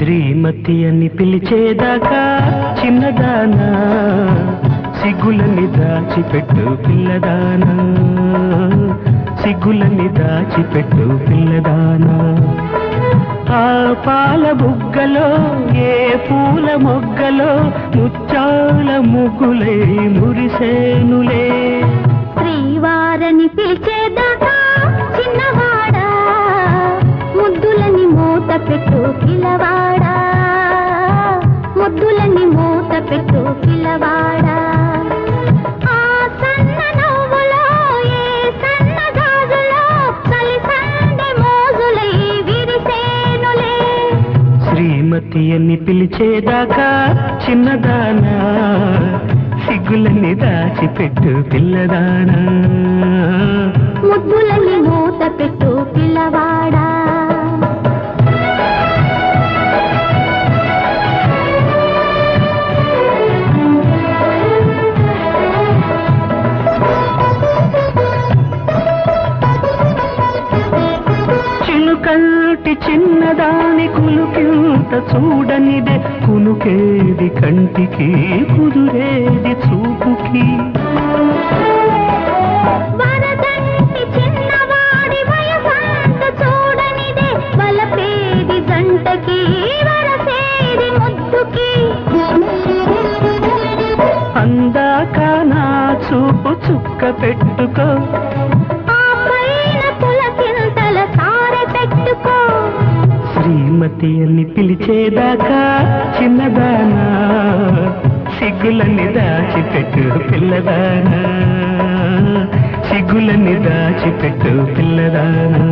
శ్రీమతి అని పిలిచేదాకా చిన్నదానా సిగ్గులని దాచిపెట్టు పిల్లదానా సిగ్గులని దాచిపెట్టు పిల్లదానా. ఆ పాల బుగ్గలో ఏ పూల మొగ్గలో ముచ్చాల ముగ్గులే మురిసేనులే. శ్రీవారని పిలిచేదాకా చిన్నవాడా ముద్దులని మూత పెట్టు పిల్లవాడా మూత పెట్టు పిల్లవాడా. శ్రీమతి అని పిలిచేదాకా చిన్నదానా సిగ్గులని దాచిపెట్టు పిల్లదానా. ముద్దులని మూత పెట్టు పిల్లవాడా చిన్నదాని కులుకింత చూడనిదే కునుకేది కంటికి కుదురేది చూపుకి. అందాక నా చూపు చుక్క పెట్టుకో శ్రీమతి అని పిలిచేదాకా చిన్నదానా? సిగ్గులని దాచిపెట్టు పిల్లదానా? సిగ్గులని దాచిపెట్టు పిల్లదానా?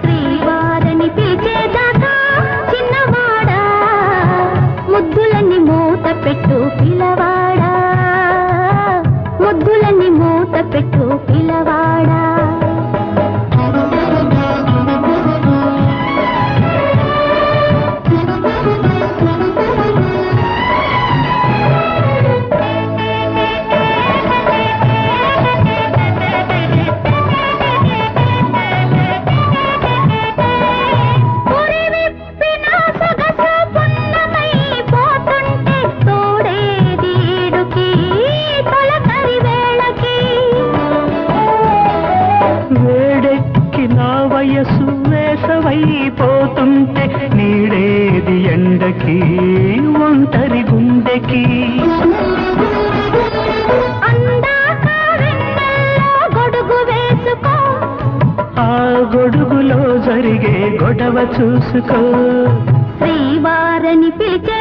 శ్రీవారని పిలిచేదాకా చిన్నవాడా? ముద్దులని మూత పెట్టు పిల్లవాడా? ముద్దులని మూత పెట్టు వేసవైపోతుంటే నీడేది ఎండకి ఒంటరి గుండెకి. ఆ గొడుగులో జరిగే గొడవ చూసుకో. శ్రీవారని పిలిచేదాకా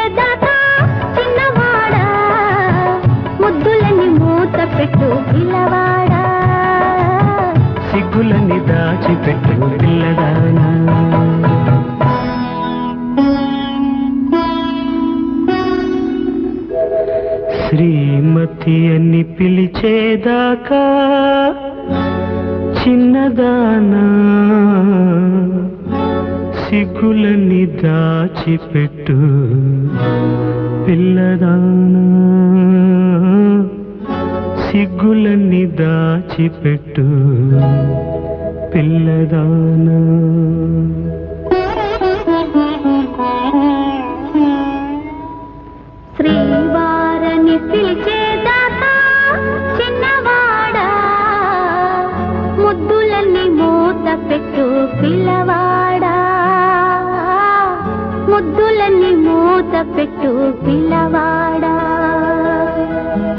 శ్రీమతి అని పిలిచేదాకా చిన్నదానా. సిగ్గులని దాచిపెట్టు పిల్లదానా. సిగ్గులన్నీ దాచిపెట్టు పిల్లదానా. ముద్దులని మూత పెట్టు పిల్లవాడా.